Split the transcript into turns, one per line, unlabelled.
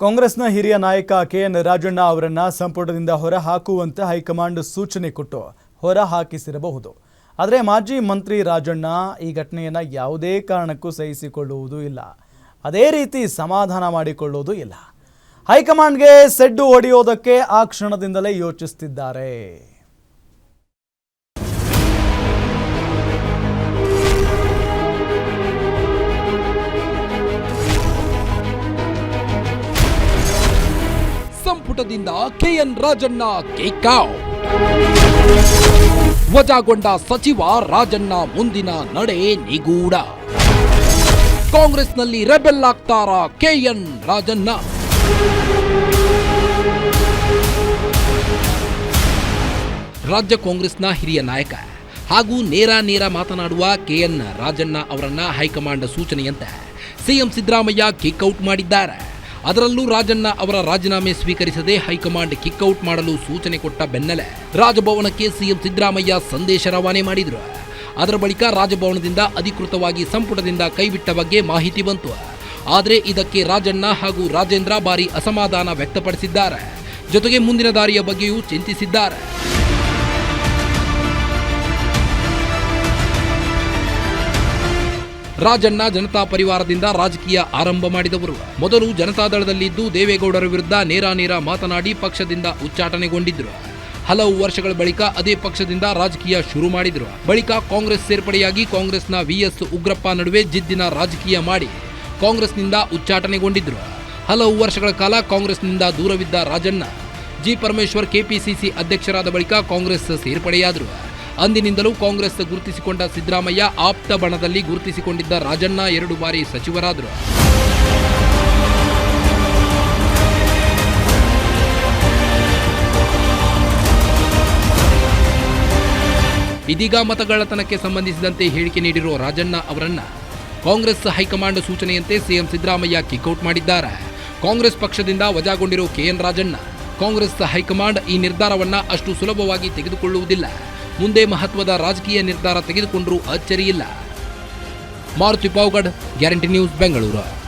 ಕಾಂಗ್ರೆಸ್ನ ಹಿರಿಯ ನಾಯಕ ಕೆ ಎನ್ ರಾಜಣ್ಣ ಅವರನ್ನು ಸಂಪುಟದಿಂದ ಹೊರ ಹಾಕುವಂತೆ ಹೈಕಮಾಂಡ್ ಸೂಚನೆ ಕೊಟ್ಟು ಹೊರ ಹಾಕಿಸಿರಬಹುದು ಆದರೆ ಮಾಜಿ ಮಂತ್ರಿ ರಾಜಣ್ಣ ಈ ಘಟನೆಯನ್ನು ಯಾವುದೇ ಕಾರಣಕ್ಕೂ ಸಹಿಸಿಕೊಳ್ಳುವುದೂ ಇಲ್ಲ. ಅದೇ ರೀತಿ ಸಮಾಧಾನ ಮಾಡಿಕೊಳ್ಳುವುದು ಇಲ್ಲ. ಹೈಕಮಾಂಡ್ಗೆ ಸೆಡ್ಡು ಹೊಡೆಯೋದಕ್ಕೆ ಆ ಕ್ಷಣದಿಂದಲೇ ಯೋಚಿಸುತ್ತಿದ್ದಾರೆ
ಸಂಪುಟದಿಂದ ಕೆಎನ್ ರಾಜಣ್ಣ ಕಿಕ್ಔಟ್ ವಜಾಗೊಂಡ ಸಚಿವ ರಾಜಣ್ಣ ಮುಂದಿನ ನಡೆ ನಿಗೂಢ. ಕಾಂಗ್ರೆಸ್ನಲ್ಲಿ ರೆಬೆಲ್ ಆಗ್ತಾರ ಕೆಎನ್ ರಾಜಣ್ಣ. ರಾಜ್ಯ ಕಾಂಗ್ರೆಸ್ನ ಹಿರಿಯ ನಾಯಕ ಹಾಗೂ ನೇರ ನೇರ ಮಾತನಾಡುವ ಕೆಎನ್ ರಾಜಣ್ಣ ಅವರನ್ನ ಹೈಕಮಾಂಡ್ ಸೂಚನೆಯಂತೆ ಸಿಎಂ ಸಿದ್ದರಾಮಯ್ಯ ಕಿಕ್ಔಟ್ ಮಾಡಿದ್ದಾರೆ. ಅದರಲ್ಲೂ ರಾಜಣ್ಣ ಅವರ ರಾಜೀನಾಮೆ ಸ್ವೀಕರಿಸದೆ ಹೈಕಮಾಂಡ್ ಕಿಕ್ಔಟ್ ಮಾಡಲು ಸೂಚನೆ ಕೊಟ್ಟ ಬೆನ್ನಲ್ಲೇ ರಾಜಭವನಕ್ಕೆ ಸಿಎಂ ಸಿದ್ದರಾಮಯ್ಯ ಸಂದೇಶ ರವಾನೆ ಮಾಡಿದರು. ಅದರ ಬಳಿಕ ರಾಜಭವನದಿಂದ ಅಧಿಕೃತವಾಗಿ ಸಂಪುಟದಿಂದ ಕೈಬಿಟ್ಟ ಬಗ್ಗೆ ಮಾಹಿತಿ ಬಂತು. ಆದರೆ ಇದಕ್ಕೆ ರಾಜಣ್ಣ ಹಾಗೂ ರಾಜೇಂದ್ರ ಬಾರಿ ಅಸಮಾಧಾನ ವ್ಯಕ್ತಪಡಿಸಿದ್ದಾರೆ. ಜೊತೆಗೆ ಮುಂದಿನ ದಾರಿಯ ಬಗ್ಗೆಯೂ ಚಿಂತಿಸಿದ್ದಾರೆ. ರಾಜಣ್ಣ ಜನತಾ ಪರಿವಾರದಿಂದ ರಾಜಕೀಯ ಆರಂಭ ಮಾಡಿದವರು. ಮೊದಲು ಜನತಾದಳದಲ್ಲಿದ್ದು ದೇವೇಗೌಡರ ವಿರುದ್ಧ ನೇರ ನೇರ ಮಾತನಾಡಿ ಪಕ್ಷದಿಂದ ಉಚ್ಚಾಟನೆಗೊಂಡಿದ್ದರು ಹಲವು ವರ್ಷಗಳ ಬಳಿಕ ಅದೇ ಪಕ್ಷದಿಂದ ರಾಜಕೀಯ ಶುರು ಮಾಡಿದರು. ಬಳಿಕ ಕಾಂಗ್ರೆಸ್ ಸೇರ್ಪಡೆಯಾಗಿ ಕಾಂಗ್ರೆಸ್ನ ವಿಎಸ್ ಉಗ್ರಪ್ಪ ನಡುವೆ ಜಿದ್ದಿನ ರಾಜಕೀಯ ಮಾಡಿ ಕಾಂಗ್ರೆಸ್ನಿಂದ ಉಚ್ಚಾಟನೆಗೊಂಡಿದ್ದರು ಹಲವು ವರ್ಷಗಳ ಕಾಲ ಕಾಂಗ್ರೆಸ್ನಿಂದ ದೂರವಿದ್ದ ರಾಜಣ್ಣ, ಜಿ ಪರಮೇಶ್ವರ್ ಕೆಪಿಸಿಸಿ ಅಧ್ಯಕ್ಷರಾದ ಬಳಿಕ ಕಾಂಗ್ರೆಸ್ ಸೇರ್ಪಡೆಯಾದರು. ಅಂದಿನಿಂದಲೂ ಕಾಂಗ್ರೆಸ್ ಗುರುತಿಸಿಕೊಂಡ ಸಿದ್ದರಾಮಯ್ಯ ಆಪ್ತ ಬಣದಲ್ಲಿ ಗುರುತಿಸಿಕೊಂಡಿದ್ದ ರಾಜಣ್ಣ ಎರಡು ಬಾರಿ ಸಚಿವರಾದರು. ಇದೀಗ ಮತಗಳತನಕ್ಕೆ ಸಂಬಂಧಿಸಿದಂತೆ ಹೇಳಿಕೆ ನೀಡಿರುವ ರಾಜಣ್ಣ ಅವರನ್ನ Congress high command CM Siddaramaiah Siddaramaiah kick out ಮಾಡಿದ್ದಾರೆ. ಕಾಂಗ್ರೆಸ್ ಪಕ್ಷದಿಂದ ವಜಾಗೊಂಡಿರುವ KN Rajanna Congress high command ಈ ನಿರ್ಧಾರವನ್ನ ಅಷ್ಟು ಸುಲಭವಾಗಿ ತೆಗೆದುಕೊಳ್ಳುವುದಿಲ್ಲ. ಮುಂದೆ ಮಹತ್ವದ ರಾಜಕೀಯ ನಿರ್ಧಾರ ತೆಗೆದುಕೊಂಡರೂ ಅಚ್ಚರಿಯಿಲ್ಲ. Maruti Pavgad guarantee news Bengaluru.